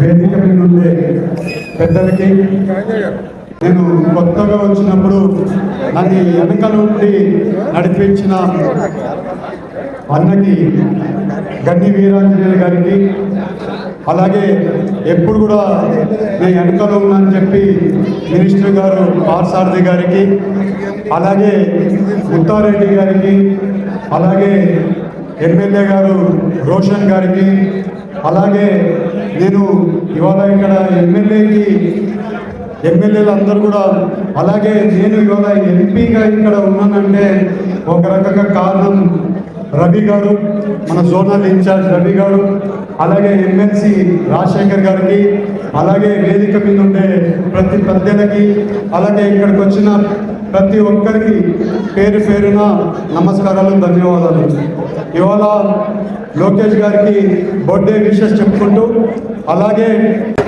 వేదిక మీద ఉండే పెద్దలకి నేను కొత్తగా వచ్చినప్పుడు నన్ను వెనక నుండి నడిపించిన అన్నకి గన్ని వీరాంజనేయులు గారికి అలాగే ఎప్పుడు కూడా నేను వెనకలో ఉన్నానని చెప్పి మినిస్టర్ గారు పార్సారథి గారికి అలాగే ముత్తారెడ్డి గారికి అలాగే ఎమ్మెల్యే గారు రోషన్ గారికి అలాగే నేను ఇవాళ ఇక్కడ ఎమ్మెల్యేకి ఎమ్మెల్యేలు అందరూ కూడా అలాగే నేను ఇవాళ ఎంపీగా ఇక్కడ ఉన్నానంటే ఒక రకంగా కారణం రవి గారు మన జోనల్ ఇన్ఛార్జ్ రవి గారు అలాగే ఎమ్మెల్సీ రాజశేఖర్ గారికి అలాగే వేదిక మీద ఉండే ప్రతి పెద్దలకి అలాగే ఇక్కడికి వచ్చిన ప్రతి ఒక్కరికి పేరు పేరున నమస్కారాలు ధన్యవాదాలు. ఇవాళ లోకేష్ గారికి బర్త్డే విషెస్ చెప్పుకుంటూ అలాగే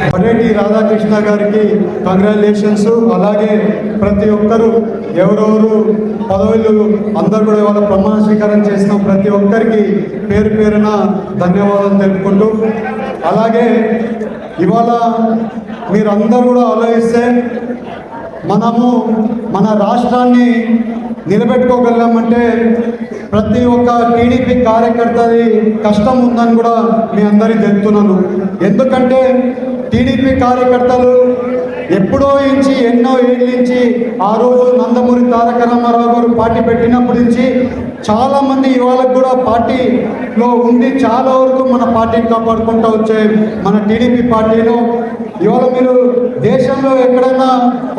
పరేటి రాధాకృష్ణ గారికి కంగ్రాచులేషన్స్ అలాగే ప్రతి ఒక్కరు ఎవరెవరు పదవులు అందరూ కూడా ఇవాళ ప్రమాణ స్వీకారం చేసిన ప్రతి ఒక్కరికి పేరు పేరున ధన్యవాదాలు తెలుపుకుంటూ అలాగే ఇవాళ మీరందరూ కూడా ఆలోచిస్తే మనము మన రాష్ట్రాన్ని నిలబెట్టుకోగలమంటే ప్రతి ఒక్క టీడీపీ కార్యకర్తది కష్టం ఉందని కూడా మీ అందరికీ తెలుపుతున్నాను ఎందుకంటే టీడీపీ కార్యకర్తలు ఎప్పుడో నుంచి ఎన్నో ఏళ్ళ నుంచి ఆ రోజు నందమూరి తారక రామారావు గారు పార్టీ పెట్టినప్పటి నుంచి చాలామంది ఇవాళ కూడా పార్టీలో ఉండి చాలా వరకు మన పార్టీని కాపాడుకుంటూ వచ్చే మన టీడీపీ పార్టీలో. ఇవాళ మీరు దేశంలో ఎక్కడైనా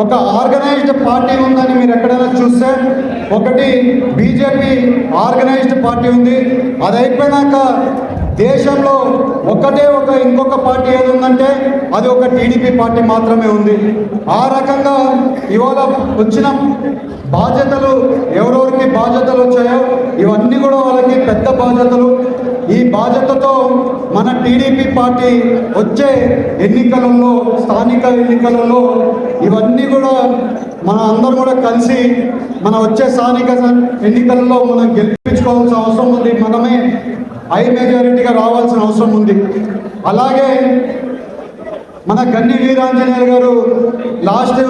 ఒక ఆర్గనైజ్డ్ పార్టీ ఉందని మీరు ఎక్కడైనా చూస్తే ఒకటి బీజేపీ ఆర్గనైజ్డ్ పార్టీ ఉంది. అది అయిపోయినాక దేశంలో ఒకటే ఒక ఇంకొక పార్టీ ఏది ఉందంటే అది ఒక టీడీపీ పార్టీ మాత్రమే ఉంది. ఆ రకంగా ఇవాళ వచ్చిన బాధ్యతలు ఎవరెవరికి బాధ్యతలు వచ్చాయో ఇవన్నీ కూడా వాళ్ళకి పెద్ద బాధ్యతలు. ఈ బాధ్యతతో మన టీడీపీ పార్టీ వచ్చే ఎన్నికలలో స్థానిక ఎన్నికలలో ఇవన్నీ కూడా మన అందరం కూడా కలిసి మన వచ్చే స్థానిక ఎన్నికలలో మనం గెలిపించుకోవాల్సిన అవసరం ఉంది. మనమే హై మెజారిటీగా రావాల్సిన అవసరం ఉంది. అలాగే మన గన్ని వీరాంజనేయులు గారు లాస్ట్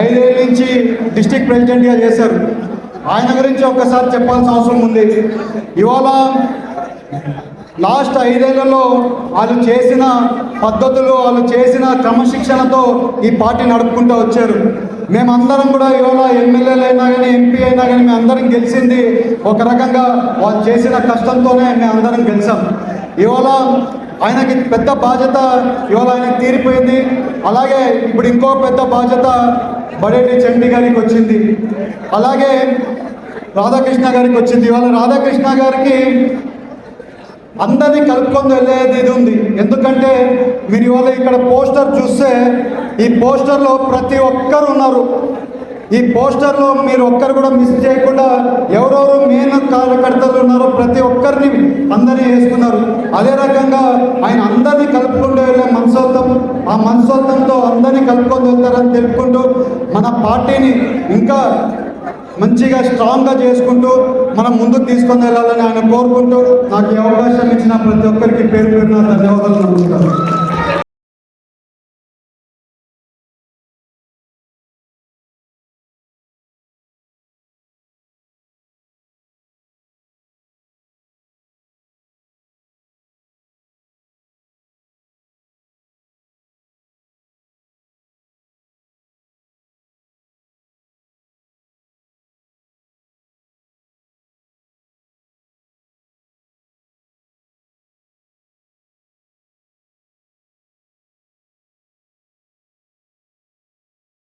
ఐదేళ్ళ నుంచి డిస్టిక్ ప్రెసిడెంట్గా చేశారు. ఆయన గురించి ఒక్కసారి చెప్పాల్సిన అవసరం ఉంది. ఇవాళ లాస్ట్ ఐదేళ్ళలో వాళ్ళు చేసిన పద్ధతులు వాళ్ళు చేసిన క్రమశిక్షణతో ఈ పార్టీ నడుపుకుంటూ వచ్చారు. మేమందరం కూడా ఇవాళ ఎమ్మెల్యేలు అయినా కానీ ఎంపీ అయినా కానీ మేము అందరం గెలిచింది ఒక రకంగా వాళ్ళు చేసిన కష్టంతోనే మేము అందరం గెలిచాం. ఇవాళ ఆయనకి పెద్ద బాధ్యత ఇవాళ ఆయనకి తీరిపోయింది. అలాగే ఇప్పుడు ఇంకో పెద్ద బాధ్యత బడేటి చండి గారికి వచ్చింది. అలాగే రాధాకృష్ణ గారికి వచ్చింది. ఇవాళ రాధాకృష్ణ గారికి అందరినీ కలుపుకొని వెళ్ళేది ఇది ఉంది. ఎందుకంటే మీరు ఇవాళ ఇక్కడ పోస్టర్ చూస్తే ఈ పోస్టర్లో ప్రతి ఒక్కరు ఉన్నారు. ఈ పోస్టర్లో మీరు ఒక్కరు కూడా మిస్ చేయకుండా ఎవరెవరు మెయిన్ కార్యకర్తలు ఉన్నారో ప్రతి ఒక్కరిని అందరినీ వేసుకున్నారు. అదే రకంగా ఆయన అందరినీ కలుపుకుంటూ వెళ్ళే మనసోత్తం ఆ మనసోత్తంతో అందరినీ కలుపుకొని వెళ్తారని తెలుపుకుంటూ మన పార్టీని ఇంకా మంచిగా స్ట్రాంగ్గా చేసుకుంటూ మనం ముందుకు తీసుకొని వెళ్ళాలని ఆయన కోరుకుంటూ నాకు ఈ అవకాశం ఇచ్చిన ప్రతి ఒక్కరికి పేరు పేరున ధన్యవాదాలు నమస్కారం